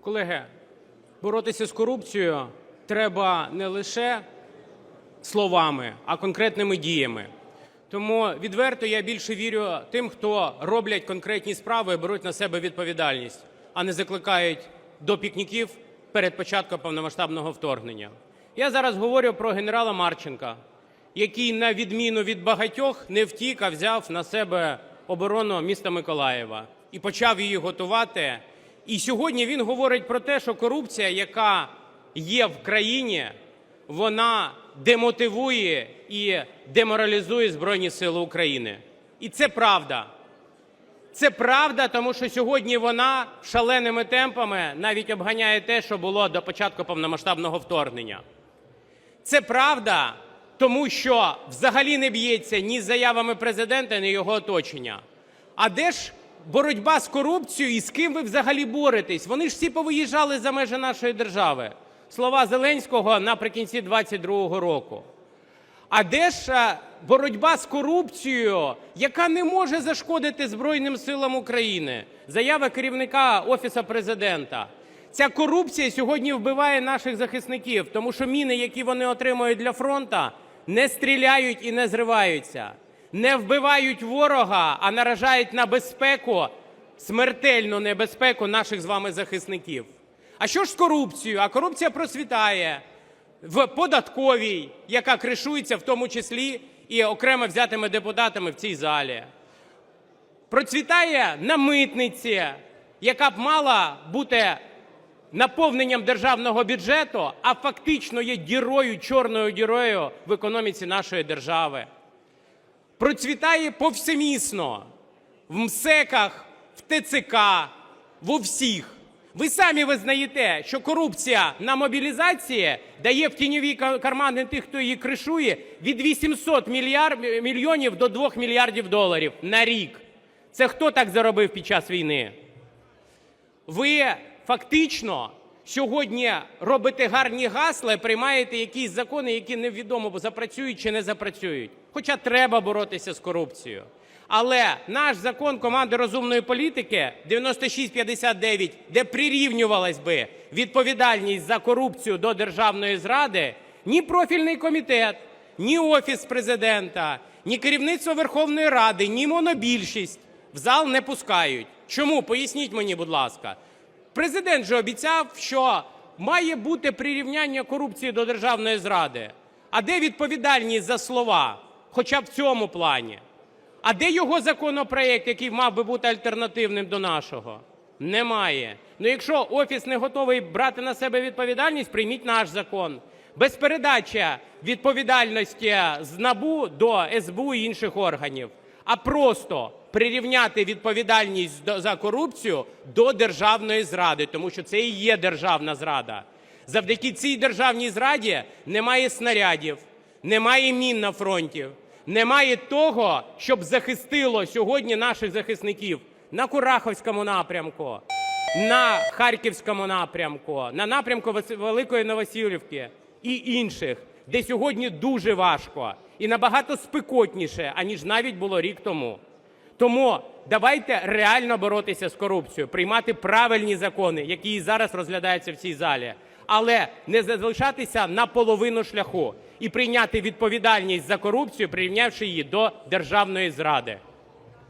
Колеги, боротися з корупцією треба не лише словами, а конкретними діями. Тому відверто я більше вірю тим, хто роблять конкретні справи і беруть на себе відповідальність, а не закликають до пікніків перед початком повномасштабного вторгнення. Я зараз говорю про генерала Марченка, який, на відміну від багатьох, не втік, а взяв на себе оборону міста Миколаєва і почав її готувати. І сьогодні він говорить про те, що корупція, яка є в країні, вона демотивує і деморалізує Збройні Сили України. І це правда. Це правда, тому що сьогодні вона шаленими темпами навіть обганяє те, що було до початку повномасштабного вторгнення. Це правда, тому що взагалі не б'ється ні з заявами президента, ні його оточення. А де ж боротьба з корупцією і з ким ви взагалі боретесь? Вони ж всі повиїжджали за межі нашої держави. Слова Зеленського наприкінці 22-го року. А де ж е, боротьба з корупцією, яка не може зашкодити Збройним силам України? Заява керівника Офісу президента. Ця корупція сьогодні вбиває наших захисників, тому що міни, які вони отримують для фронту, не стріляють і не зриваються, не вбивають ворога, а наражають на безпеку, смертельну небезпеку наших з вами захисників. А що ж з корупцією? А корупція процвітає в податковій, яка кришується в тому числі і окремо взятими депутатами в цій залі. Процвітає на митниці, яка б мала бути наповненням державного бюджету, а фактично є дірою, чорною дірою в економіці нашої держави. Процвітає повсемісно в МСЕКах, в ТЦК, в усіх. Ви самі визнаєте, що корупція на мобілізації дає в тіньові кармани тих, хто її кришує, від 800 мільяр... мільйонів до 2 мільярдів доларів на рік. Це хто так заробив під час війни? Ви фактично сьогодні робите гарні гасла і приймаєте якісь закони, які невідомо запрацюють чи не запрацюють. Хоча треба боротися з корупцією. Але наш закон команди розумної політики 9659, де прирівнювалась би відповідальність за корупцію до державної зради, ні профільний комітет, ні офіс президента, ні керівництво Верховної Ради, ні монобільшість в зал не пускають. Чому? Поясніть мені, будь ласка. Президент же обіцяв, що має бути прирівняння корупції до державної зради. А де відповідальність за слова? Хоча б в цьому плані. А де його законопроект, який мав би бути альтернативним до нашого? Немає. Ну якщо офіс не готовий брати на себе відповідальність, прийміть наш закон. Без передачі відповідальності з НАБУ до СБУ і інших органів, а просто прирівняти відповідальність за корупцію до державної зради, тому що це і є державна зрада. Завдяки цій державній зраді немає снарядів, немає мін на фронті, немає того, щоб захистило сьогодні наших захисників на Кураховському напрямку, на Харківському напрямку, на напрямку Великої Новосілівки і інших, де сьогодні дуже важко і набагато спекотніше, аніж навіть було рік тому. Тому давайте реально боротися з корупцією, приймати правильні закони, які і зараз розглядаються в цій залі, але не залишатися на половину шляху і прийняти відповідальність за корупцію, прирівнявши її до державної зради.